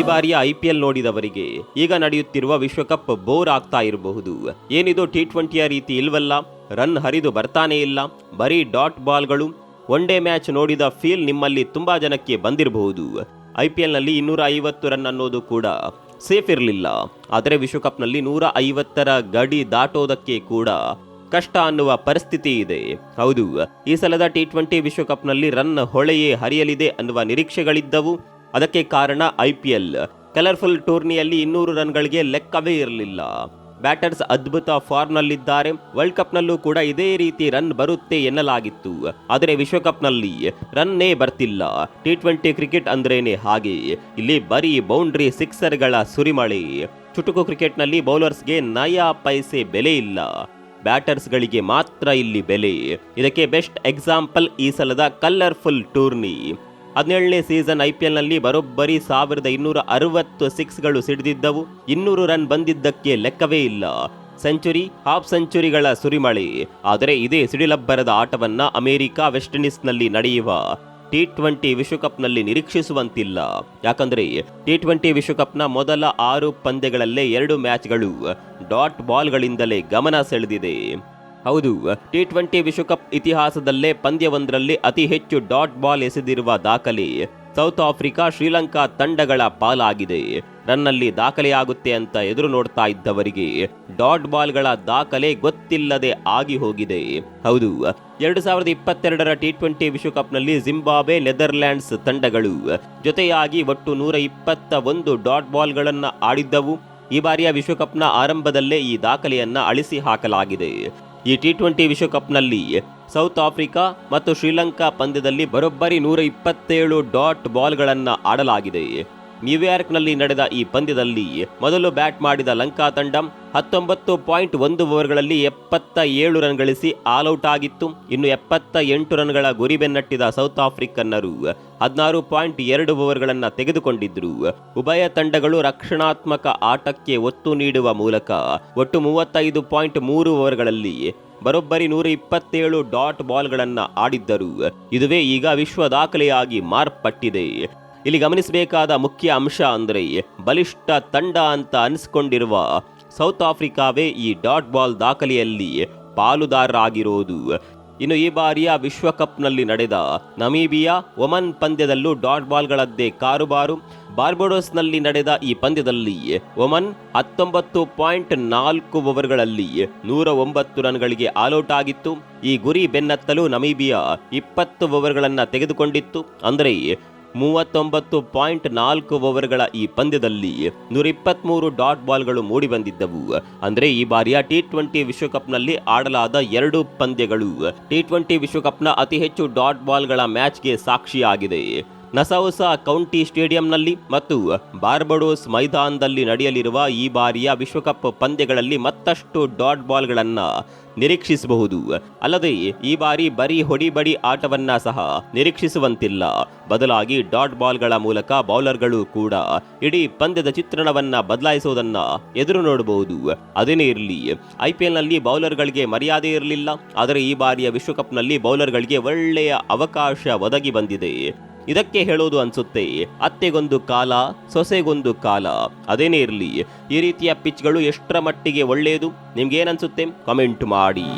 ಈ ಬಾರಿಯ ಐಪಿಎಲ್ ನೋಡಿದವರಿಗೆ ಈಗ ನಡೆಯುತ್ತಿರುವ ವಿಶ್ವಕಪ್ ಬೋರ್ ಆಗ್ತಾ ಇರಬಹುದು. ಏನಿದು ಟಿ ಟ್ವೆಂಟಿಯ ರೀತಿ ಇಲ್ವಲ್ಲ? ರನ್ ಹರಿದು ಬರ್ತಾನೆ ಇಲ್ಲ. ಬರೀ ಡಾಟ್ ಬಾಲ್ಗಳು ಒನ್ ಡೇ ಮ್ಯಾಚ್ ನೋಡಿದ ಫೀಲ್ ನಿಮ್ಮಲ್ಲಿ ತುಂಬಾ ಜನಕ್ಕೆ ಬಂದಿರಬಹುದು. ಐಪಿಎಲ್ನಲ್ಲಿ ಇನ್ನೂರ ಐವತ್ತು ರನ್ ಅನ್ನೋದು ಕೂಡ ಸೇಫ್ ಇರಲಿಲ್ಲ. ಆದರೆ ವಿಶ್ವಕಪ್ನಲ್ಲಿ ನೂರ ಐವತ್ತರ ಗಡಿ ದಾಟೋದಕ್ಕೆ ಕೂಡ ಕಷ್ಟ ಅನ್ನುವ ಪರಿಸ್ಥಿತಿ ಇದೆ. ಹೌದು, ಈ ಸಲದ ಟಿ ಟ್ವೆಂಟಿ ವಿಶ್ವಕಪ್ನಲ್ಲಿ ರನ್ ಹೊಳೆಯೇ ಹರಿಯಲಿದೆ ಅನ್ನುವ ನಿರೀಕ್ಷೆಗಳಿದ್ದವು. ಅದಕ್ಕೆ ಕಾರಣ ಐ ಪಿ ಎಲ್. ಕಲರ್ಫುಲ್ ಟೂರ್ನಿಯಲ್ಲಿ ಇನ್ನೂರು ರನ್ಗಳಿಗೆ ಲೆಕ್ಕವೇ ಇರಲಿಲ್ಲ. ಬ್ಯಾಟರ್ಸ್ ಅದ್ಭುತ ಫಾರ್ಮ್ನಲ್ಲಿದ್ದಾರೆ. ವರ್ಲ್ಡ್ ಕಪ್ನಲ್ಲೂ ಕೂಡ ಇದೇ ರೀತಿ ರನ್ ಬರುತ್ತೆ ಎನ್ನಲಾಗಿತ್ತು. ಆದರೆ ವಿಶ್ವಕಪ್ನಲ್ಲಿ ರನ್ನೇ ಬರ್ತಿಲ್ಲ. ಟಿ ಟ್ವೆಂಟಿ ಕ್ರಿಕೆಟ್ ಅಂದ್ರೇನೆ ಹಾಗೆ. ಇಲ್ಲಿ ಬರೀ ಬೌಂಡ್ರಿ ಸಿಕ್ಸರ್ಗಳ ಸುರಿಮಳೆ. ಚುಟುಕು ಕ್ರಿಕೆಟ್ನಲ್ಲಿ ಬೌಲರ್ಸ್ಗೆ ನಯಾ ಪೈಸೆ ಬೆಲೆ ಇಲ್ಲ. ಬ್ಯಾಟರ್ಸ್ಗಳಿಗೆ ಮಾತ್ರ ಇಲ್ಲಿ ಬೆಲೆ. ಇದಕ್ಕೆ ಬೆಸ್ಟ್ ಎಕ್ಸಾಂಪಲ್ ಈ ಸಲದ ಕಲರ್ಫುಲ್ ಟೂರ್ನಿ. ಹದಿನೇಳನೇ ಸೀಸನ್ ಐ ಪಿ ಎಲ್ನಲ್ಲಿ ಬರೋಬ್ಬರಿ ಸಾವಿರದ ಇನ್ನೂರ ಅರವತ್ತು ಸಿಕ್ಸ್ಗಳು ಸಿಡಿದಿದ್ದವು. ಇನ್ನೂರು ರನ್ ಬಂದಿದ್ದಕ್ಕೆ ಲೆಕ್ಕವೇ ಇಲ್ಲ. ಸೆಂಚುರಿ ಹಾಫ್ ಸೆಂಚುರಿಗಳ ಸುರಿಮಳೆ. ಆದರೆ ಇದೇ ಸಿಡಿಲಬ್ಬರದ ಆಟವನ್ನ ಅಮೆರಿಕ ವೆಸ್ಟ್ ಇಂಡೀಸ್ನಲ್ಲಿ ನಡೆಯುವ ಟಿ ಟ್ವೆಂಟಿ ವಿಶ್ವಕಪ್ನಲ್ಲಿ ನಿರೀಕ್ಷಿಸುವಂತಿಲ್ಲ. ಯಾಕಂದ್ರೆ ಟಿ ಟ್ವೆಂಟಿ ವಿಶ್ವಕಪ್ನ ಮೊದಲ ಆರು ಪಂದ್ಯಗಳಲ್ಲೇ ಎರಡು ಮ್ಯಾಚ್ಗಳು ಡಾಟ್ ಬಾಲ್ಗಳಿಂದಲೇ ಗಮನ ಸೆಳೆದಿದೆ. ಹೌದು ಟಿ ಟ್ವೆಂಟಿ ವಿಶ್ವಕಪ್ ಇತಿಹಾಸದಲ್ಲೇ ಪಂದ್ಯವೊಂದರಲ್ಲಿ ಅತಿ ಹೆಚ್ಚು ಡಾಟ್ ಬಾಲ್ ಎಸೆದಿರುವ ದಾಖಲೆ. ಸೌತ್ ಆಫ್ರಿಕಾ, ಶ್ರೀಲಂಕಾ ತಂಡಗಳ ಪಾಲಾಗಿದೆ. ರನ್ನಲ್ಲಿ ದಾಖಲೆಯಾಗುತ್ತೆ ಅಂತ ಎದುರು ನೋಡ್ತಾ ಇದ್ದವರಿಗೆ ಡಾಟ್ ಬಾಲ್ಗಳ ದಾಖಲೆ ಗೊತ್ತಿಲ್ಲದೆ ಆಗಿ ಹೋಗಿದೆ. ಹೌದು, ಎರಡು ಸಾವಿರದ ಇಪ್ಪತ್ತೆರಡರ ಟಿ ಟ್ವೆಂಟಿ ವಿಶ್ವಕಪ್ನಲ್ಲಿ ಜಿಂಬಾಬ್ವೆ, ನೆದರ್ಲ್ಯಾಂಡ್ಸ್ ತಂಡಗಳು ಜೊತೆಯಾಗಿ ಒಟ್ಟು ನೂರ ಇಪ್ಪತ್ತ ಒಂದು ಡಾಟ್ ಬಾಲ್ಗಳನ್ನು ಆಡಿದ್ದವು. ಈ ಬಾರಿಯ ವಿಶ್ವಕಪ್ನ ಆರಂಭದಲ್ಲೇ ಈ ದಾಖಲೆಯನ್ನು ಅಳಿಸಿ ಹಾಕಲಾಗಿದೆ. ಈ ಟಿ ಟ್ವೆಂಟಿ ವಿಶ್ವಕಪ್ನಲ್ಲಿ ಸೌತ್ ಆಫ್ರಿಕಾ ಮತ್ತು ಶ್ರೀಲಂಕಾ ಪಂದ್ಯದಲ್ಲಿ ಬರೋಬ್ಬರಿ ನೂರ ಇಪ್ಪತ್ತೇಳು ಡಾಟ್ ಬಾಲ್ಗಳನ್ನು ಆಡಲಾಗಿದೆ. ನ್ಯೂಯಾರ್ಕ್ನಲ್ಲಿ ನಡೆದ ಈ ಪಂದ್ಯದಲ್ಲಿ ಮೊದಲು ಬ್ಯಾಟ್ ಮಾಡಿದ ಲಂಕಾ ತಂಡ ಹತ್ತೊಂಬತ್ತು ಪಾಯಿಂಟ್ ಒಂದು ಓವರ್ಗಳಲ್ಲಿ ಎಪ್ಪತ್ತ ಏಳು ರನ್ ಗಳಿಸಿ ಆಲ್ಔಟ್ ಆಗಿತ್ತು. ಇನ್ನು ಎಪ್ಪತ್ತ ಎಂಟು ರನ್ಗಳ ಗುರಿ ಬೆನ್ನಟ್ಟಿದ ಸೌತ್ ಆಫ್ರಿಕನ್ನರು ಹದಿನಾರು ಪಾಯಿಂಟ್ ಎರಡು ಓವರ್ಗಳನ್ನು ತೆಗೆದುಕೊಂಡಿದ್ರು. ಉಭಯ ತಂಡಗಳು ರಕ್ಷಣಾತ್ಮಕ ಆಟಕ್ಕೆ ಒತ್ತು ನೀಡುವ ಮೂಲಕ ಒಟ್ಟು ಮೂವತ್ತೈದು ಪಾಯಿಂಟ್ ಮೂರು ಓವರ್ಗಳಲ್ಲಿ ಬರೋಬ್ಬರಿ ನೂರ ಇಪ್ಪತ್ತೇಳು ಡಾಟ್ ಬಾಲ್ಗಳನ್ನು ಆಡಿದ್ದರು. ಇದುವೇ ಈಗ ವಿಶ್ವ ದಾಖಲೆಯಾಗಿ ಮಾರ್ಪಟ್ಟಿದೆ. ಇಲ್ಲಿ ಗಮನಿಸಬೇಕಾದ ಮುಖ್ಯ ಅಂಶ ಅಂದರೆ ಬಲಿಷ್ಠ ತಂಡ ಅಂತ ಅನಿಸ್ಕೊಂಡಿರುವ ಸೌತ್ ಆಫ್ರಿಕಾವೇ ಈ ಡಾಟ್ ಬಾಲ್ ದಾಖಲೆಯಲ್ಲಿ ಪಾಲುದಾರರಾಗಿರೋದು. ಇನ್ನು ಈ ಬಾರಿಯ ವಿಶ್ವಕಪ್ನಲ್ಲಿ ನಡೆದ ನಮೀಬಿಯಾ ಒಮನ್ ಪಂದ್ಯದಲ್ಲೂ ಡಾಟ್ ಬಾಲ್ಗಳದ್ದೇ ಕಾರುಬಾರು. ಬಾರ್ಬಡೋಸ್ನಲ್ಲಿ ನಡೆದ ಈ ಪಂದ್ಯದಲ್ಲಿ ಒಮನ್ ಹತ್ತೊಂಬತ್ತು ಪಾಯಿಂಟ್ ನಾಲ್ಕು ಓವರ್ಗಳಲ್ಲಿ ನೂರ ಒಂಬತ್ತು ರನ್ಗಳಿಗೆ ಆಲ್ಔಟ್ ಆಗಿತ್ತು. ಈ ಗುರಿ ಬೆನ್ನತ್ತಲು ನಮೀಬಿಯಾ ಇಪ್ಪತ್ತು ಓವರ್ಗಳನ್ನು ತೆಗೆದುಕೊಂಡಿತ್ತು. ಅಂದರೆ ಮೂವತ್ತೊಂಬತ್ತು ಪಾಯಿಂಟ್ ನಾಲ್ಕು ಓವರ್ಗಳ ಈ ಪಂದ್ಯದಲ್ಲಿ ನೂರ ಇಪ್ಪತ್ತ್ಮೂರು ಡಾಟ್ ಬಾಲ್ಗಳು ಮೂಡಿಬಂದಿದ್ದವು. ಅಂದರೆ ಈ ಬಾರಿಯ ಟಿ ಟ್ವೆಂಟಿ ವಿಶ್ವಕಪ್ನಲ್ಲಿ ಆಡಲಾದ ಎರಡು ಪಂದ್ಯಗಳು. ಟಿ ಟ್ವೆಂಟಿ ವಿಶ್ವಕಪ್ನ ಅತಿ ಹೆಚ್ಚು ಡಾಟ್ ಬಾಲ್ಗಳ ಮ್ಯಾಚ್ಗೆ ಸಾಕ್ಷಿಯಾಗಿದೆ. ನಸೌಸಾ ಕೌಂಟಿ ಸ್ಟೇಡಿಯಂನಲ್ಲಿ ಮತ್ತು ಬಾರ್ಬಡೋಸ್ ಮೈದಾನದಲ್ಲಿ ನಡೆಯಲಿರುವ ಈ ಬಾರಿಯ ವಿಶ್ವಕಪ್ ಪಂದ್ಯಗಳಲ್ಲಿ ಮತ್ತಷ್ಟು ಡಾಟ್ ಬಾಲ್ಗಳನ್ನು ನಿರೀಕ್ಷಿಸಬಹುದು. ಅಲ್ಲದೆ, ಈ ಬಾರಿ ಬರೀ ಹೊಡಿಬಡಿ ಆಟವನ್ನ ಸಹ ನಿರೀಕ್ಷಿಸುವಂತಿಲ್ಲ. ಬದಲಾಗಿ ಡಾಟ್ ಬಾಲ್ಗಳ ಮೂಲಕ ಬೌಲರ್ಗಳು ಕೂಡ ಇಡೀ ಪಂದ್ಯದ ಚಿತ್ರಣವನ್ನ ಬದಲಾಯಿಸುವುದನ್ನ ಎದುರು ನೋಡಬಹುದು. ಅದೇನೇ ಇರಲಿ ಐಪಿಎಲ್ನಲ್ಲಿ ಬೌಲರ್ಗಳಿಗೆ ಮರ್ಯಾದೆ ಇರಲಿಲ್ಲ. ಆದರೆ ಈ ಬಾರಿಯ ವಿಶ್ವಕಪ್ನಲ್ಲಿ ಬೌಲರ್ಗಳಿಗೆ ಒಳ್ಳೆಯ ಅವಕಾಶ ಒದಗಿ ಬಂದಿದೆ. ಇದಕ್ಕೆ ಹೇಳೋದು ಅನ್ಸುತ್ತೆ, ಅತ್ತೆಗೊಂದು ಕಾಲ, ಸೊಸೆಗೊಂದು ಕಾಲ. ಅದೇನೇ ಇರಲಿ, ಈ ರೀತಿಯ ಪಿಚ್ಗಳು ಎಷ್ಟರ ಮಟ್ಟಿಗೆ ಒಳ್ಳೆಯದು? ನಿಮ್ಗೇನನ್ಸುತ್ತೆ? ಕಮೆಂಟ್ ಮಾಡಿ.